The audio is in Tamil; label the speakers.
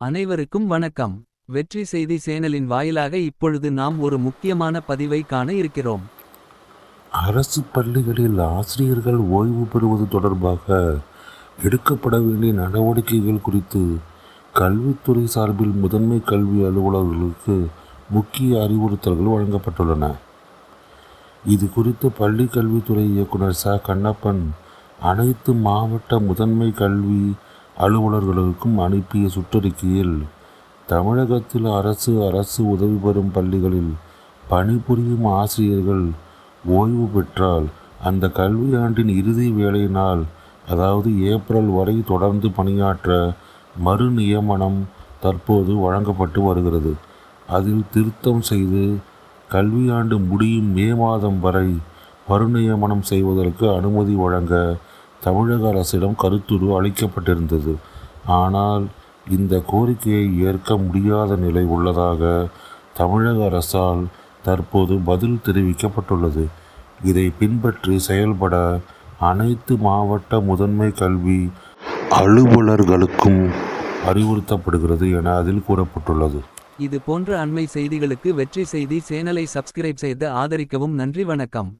Speaker 1: அனைவருக்கும் வணக்கம். வெற்றி செய்தி சேனலின் வாயிலாக இப்பொழுது நாம் ஒரு முக்கியமான பதிவை காண இருக்கிறோம்.
Speaker 2: அரசு பள்ளிகளில் ஆசிரியர்கள் ஓய்வு பெறுவது தொடர்பாக எடுக்கப்பட வேண்டிய நடவடிக்கைகள் குறித்து கல்வித்துறை சார்பில் முதன்மை கல்வி அலுவலர்களுக்கு முக்கிய அறிவுறுத்தல்கள் வழங்கப்பட்டுள்ளன. இது குறித்து பள்ளி கல்வித்துறை இயக்குனர் ச. கண்ணப்பன் அனைத்து மாவட்ட முதன்மை கல்வி அலுவலர்களுக்கும் அனுப்பிய சுற்றறிக்கையில் தமிழகத்தில் அரசு அரசு உதவி பெறும் பள்ளிகளில் பணிபுரியும் ஆசிரியர்கள் ஓய்வு பெற்றால் அந்த கல்வியாண்டின் இறுதி வேலை நாள் அதாவது ஏப்ரல் வரை தொடர்ந்து பணியாற்ற மறு நியமனம் தற்போது வழங்கப்பட்டு வருகிறது. அதில் திருத்தம் செய்து கல்வியாண்டு முடியும் மே மாதம் வரை மறுநியமனம் செய்வதற்கு அனுமதி வழங்க தமிழக அரசிடம் கருத்துரு அளிக்கப்பட்டிருந்தது. ஆனால் இந்த கோரிக்கையை ஏற்க முடியாத நிலை உள்ளதாக தமிழக அரசால் தற்போது பதில் தெரிவிக்கப்பட்டுள்ளது. இதை பின்பற்றி செயல்பட அனைத்து மாவட்ட முதன்மை கல்வி அலுவலர்களுக்கும் அறிவுறுத்தப்படுகிறது என அதில் கூறப்பட்டுள்ளது.
Speaker 1: இது போன்ற அண்மை செய்திகளுக்கு வெற்றி செய்தி சேனலை சப்ஸ்கிரைப் செய்து ஆதரிக்கவும் நன்றி வணக்கம்.